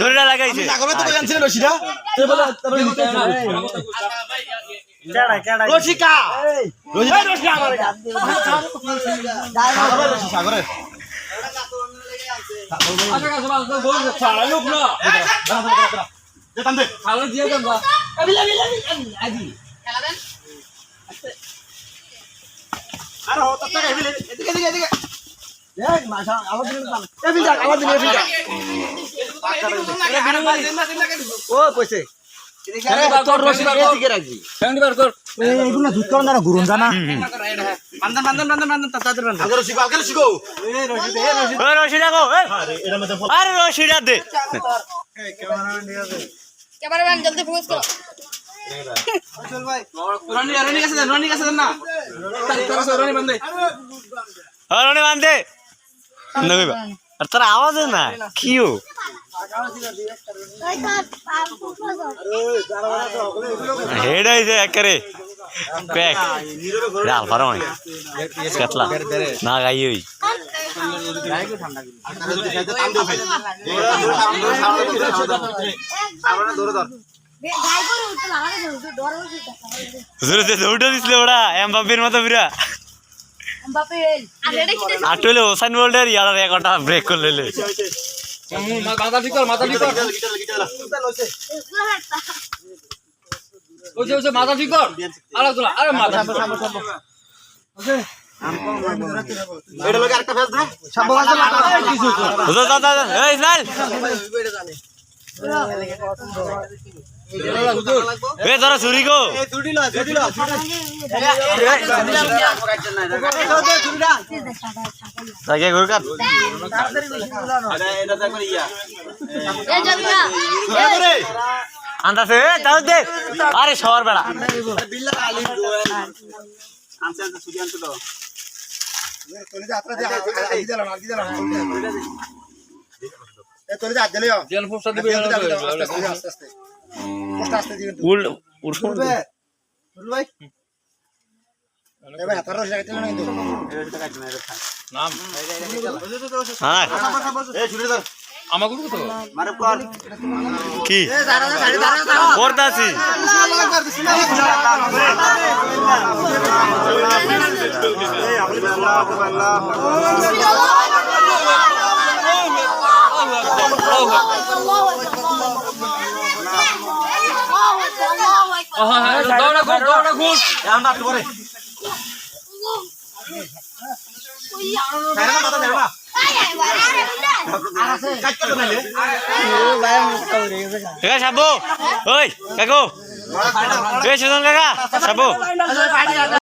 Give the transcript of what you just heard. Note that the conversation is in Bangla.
দড়িটা লাগাইছে। আগবে তো জানছিলেন রশিদা? রশিকা! রশিদা! আমার সাগরে আরে তত্তা এদিকে এদিকে এদিকে। ও কইছে ক্যামেরাম্যান জলদি ফোকাস করো রনি রনি কাছে রনি কাছে না রনি রনি বান্ধে নগইবা আর তোর আওয়াজ না? কিও হেড হইছে একারে। প্যাক। ডাল পারো মানে কাতলা। না গাই ওই। জোরে দৌড়টা দিছিল ওরা এমবাপ্পের মতো বিরা। আটলে ওসাইন বোল্টের ইয়ার ঘণ্টা ব্রেক করে লইলে মাথা ঠিক কর মাথা ঠিক কর মাথা ঠিক কর ছুরি গো। তাকে ঘুর কাট আরে এটা দেখ ইয়া আরে শহর বেড়া বিল্লা আলি দোয়েন আনছে আনছে ছুটি আনছে তো জেল ফুসা দিবে উল উল নাম হ্যাঁ এই ছুটি ধর আমাকে তো মারে কর কি করতাছি হ্যাঁ হ্যাঁ দাওড়া ঘুর দাওড়া ঘুর এ সাবু ওই কাকু। সুজন কাকা সাবু